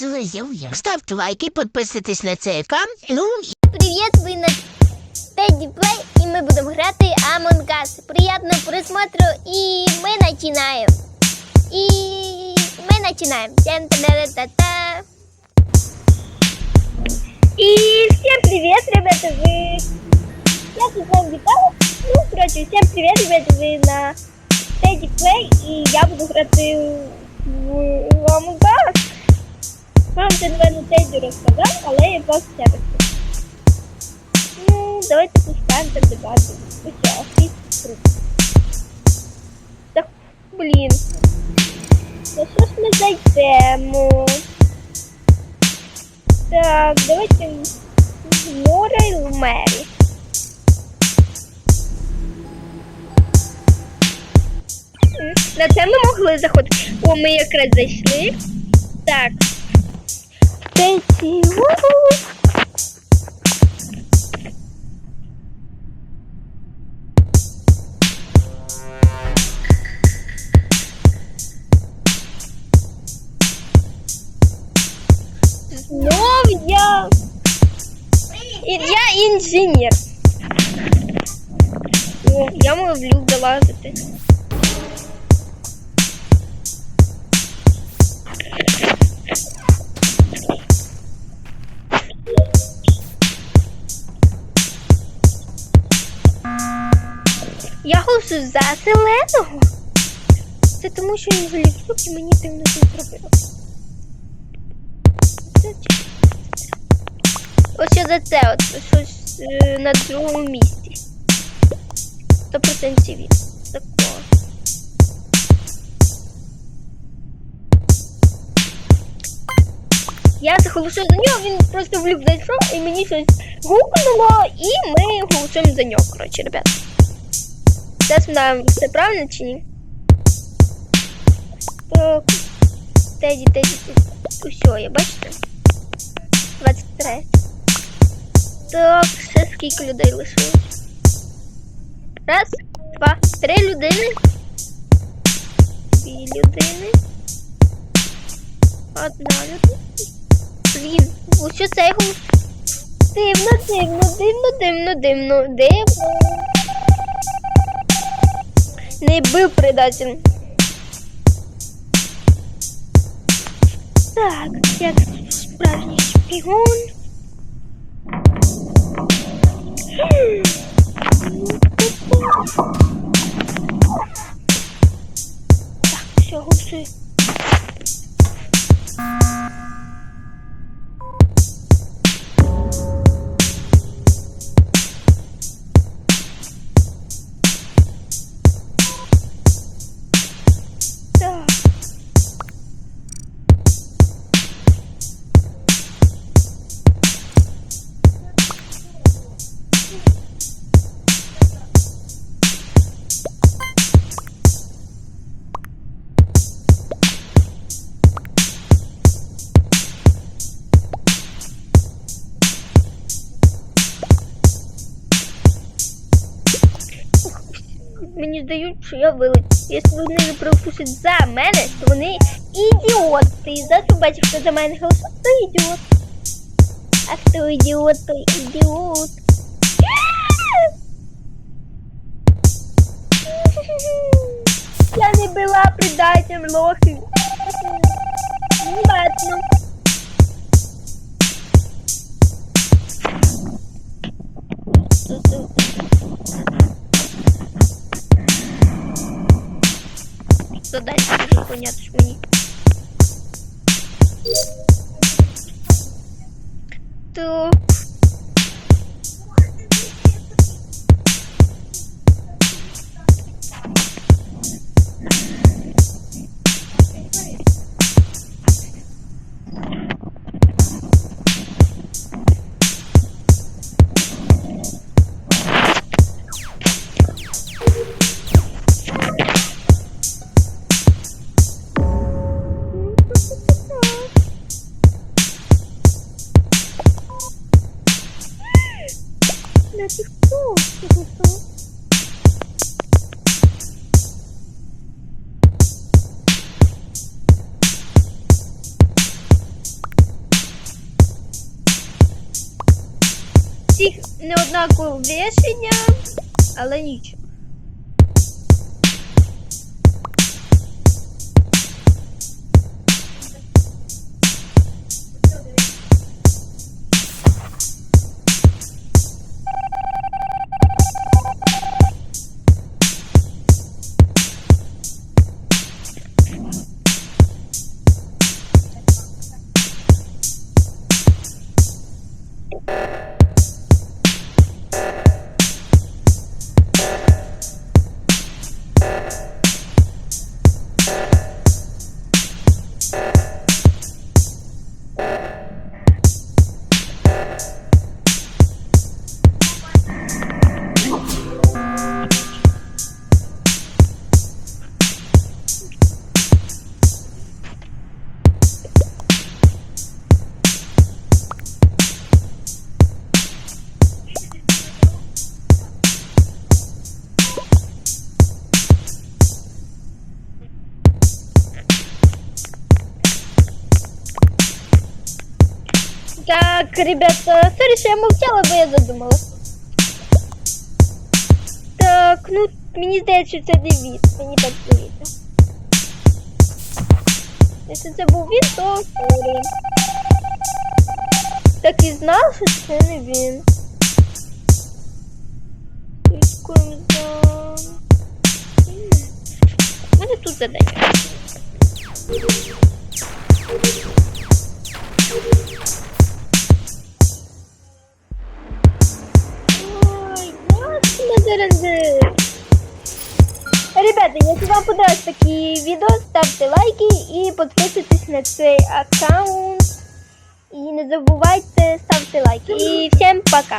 Друзі, ставте лайки, підписуйтесь на цей канал. Ну, Привет, вы на Teddy Play, и мы будем грати Among Us. Приятного просмотру, и мы начинаем. И мы начинаем. Тян-та-та-та-та. И всем привет, ребята, вы... Я тут с вами Виталий. Ну, короче, всем привет, ребята, вы на Teddy Play, и я буду грати в Among Us. Вам напевно, Теді розказав, але я ще розкажу. Ну, давайте пускаємо так дебати. Ось, охріть круг. Так, блін. Ну що ж ми зайдемо? Так, давайте море і мері. На це ми могли заходити. О, ми якраз зайшли. Так. Третій. Знов я. І- Я інженер. О, я можу в люк Я голосую за зеленого. Це тому, що він заліпсук і мені дивно це чи- Ось я за це от щось е, на другому місці. Сто процентів він. Такого. Я заголосую за нього, він просто в люк зайшов і мені щось гукнуло, і ми голосуємо за нього, коротше, ребят. Зараз нам все правильно чи ні? Теді, теді. Усьо, я бачите? 23. Так, ще скільки людей лишилось? Раз, два, три людини. Дві людини. Одна людина. Блін, ось це його. Дивно, дивно, дивно, дивно, дивно, дивно. Не бив предатель. Так, як справжній. Хм. Так, все, голосуй. Мені здають, що я вилетів. Якщо вони пропустять за мене, то вони ідіоти. Завтра бачив, хто за мене голосує, то ідіот. А хто ідіот, то ідіот. Я не була предателем лохи. Ладно. Що далі дуже понятно ж бля, ты что? Ты что? Всіх неоднакове але нічого. Так, ребята, сорі, що я мовчала, бо я задумалась. Так, ну, мені здається, що це не він. Мені так здається. Якщо це був він, то сорі. Так і знав, що це не він. Слідкуємо за... У мене тут задання. Ясно. Ребята, если вам понравились такие видео, ставьте лайки и подписывайтесь на цей аккаунт. И не забывайте ставьте лайки. И всем пока.